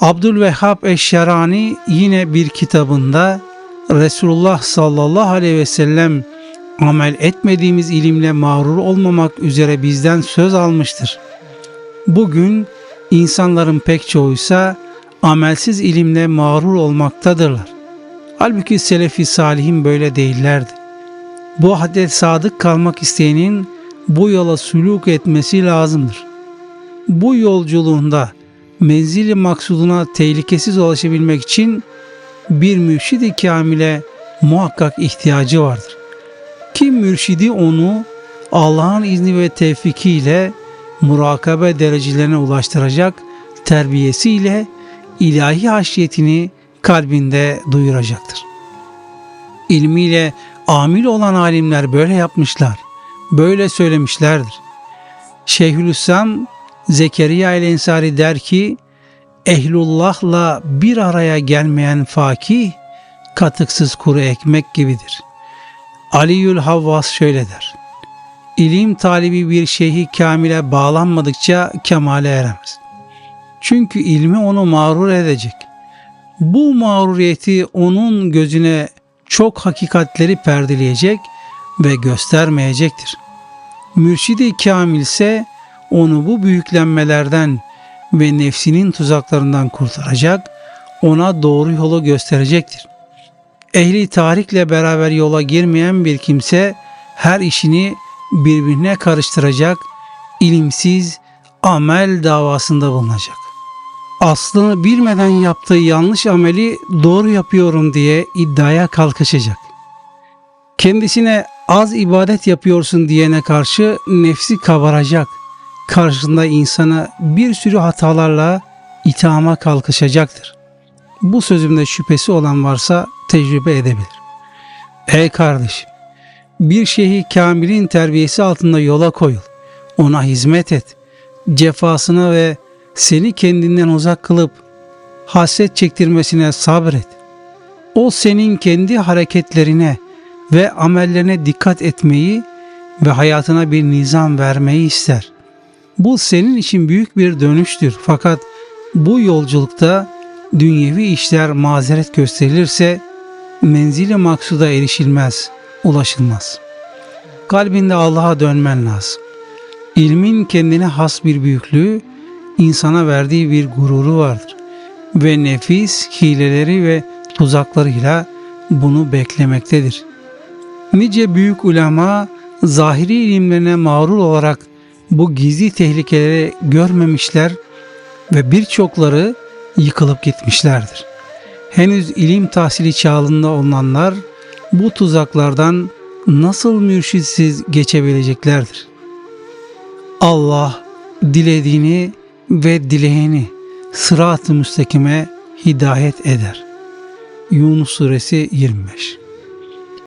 Abdülvehhab Eşşerani yine bir kitabında Resulullah sallallahu aleyhi ve sellem amel etmediğimiz ilimle mağrur olmamak üzere bizden söz almıştır. Bugün insanların pek çoğuysa amelsiz ilimle mağrur olmaktadırlar. Halbuki Selefi Salihin böyle değillerdi. Bu hadde sadık kalmak isteyenin bu yola sülük etmesi lazımdır. Bu yolculuğunda menzili maksuduna tehlikesiz ulaşabilmek için bir mürşidi kamile muhakkak ihtiyacı vardır. Kim mürşidi onu Allah'ın izni ve tevfikiyle murakabe derecelerine ulaştıracak terbiyesiyle ilahi haşiyetini kalbinde duyuracaktır. İlmiyle amil olan alimler böyle yapmışlar, böyle söylemişlerdir. Şeyhülislam Zekeriya el Ensari der ki, ehlullahla bir araya gelmeyen fakih, katıksız kuru ekmek gibidir. Aliül Havvas şöyle der. İlim talibi bir şeyhi kamile bağlanmadıkça kemale eremez. Çünkü ilmi onu mağrur edecek. Bu mağruriyeti onun gözüne çok hakikatleri perdeleyecek ve göstermeyecektir. Mürşidi kamil ise onu bu büyüklenmelerden ve nefsinin tuzaklarından kurtaracak, ona doğru yolu gösterecektir. Ehli tarikle beraber yola girmeyen bir kimse her işini birbirine karıştıracak, ilimsiz amel davasında bulunacak. Aslını bilmeden yaptığı yanlış ameli doğru yapıyorum diye iddiaya kalkışacak. Kendisine az ibadet yapıyorsun diyene karşı nefsi kabaracak. Karşısında insana bir sürü hatalarla ithama kalkışacaktır. Bu sözümde şüphesi olan varsa tecrübe edebilir. Ey kardeşim, bir şeyhi kamilin terbiyesi altında yola koyul. Ona hizmet et. Cefasına ve seni kendinden uzak kılıp hasret çektirmesine sabret. O senin kendi hareketlerine ve amellerine dikkat etmeyi ve hayatına bir nizam vermeyi ister. Bu senin için büyük bir dönüştür fakat bu yolculukta dünyevi işler mazeret gösterilirse menzili maksuda erişilmez, ulaşılmaz. Kalbinde Allah'a dönmen lazım. İlmin kendine has bir büyüklüğü, insana verdiği bir gururu vardır. Ve nefis hileleri ve tuzaklarıyla bunu beklemektedir. Nice büyük ulema zahiri ilimlerine mağrur olarak bu gizli tehlikeleri görmemişler ve birçokları yıkılıp gitmişlerdir. Henüz ilim tahsili çağında olanlar bu tuzaklardan nasıl mürşitsiz geçebileceklerdir? Allah dilediğini ve dileyeni sırat-ı müstakime hidayet eder. Yunus suresi 25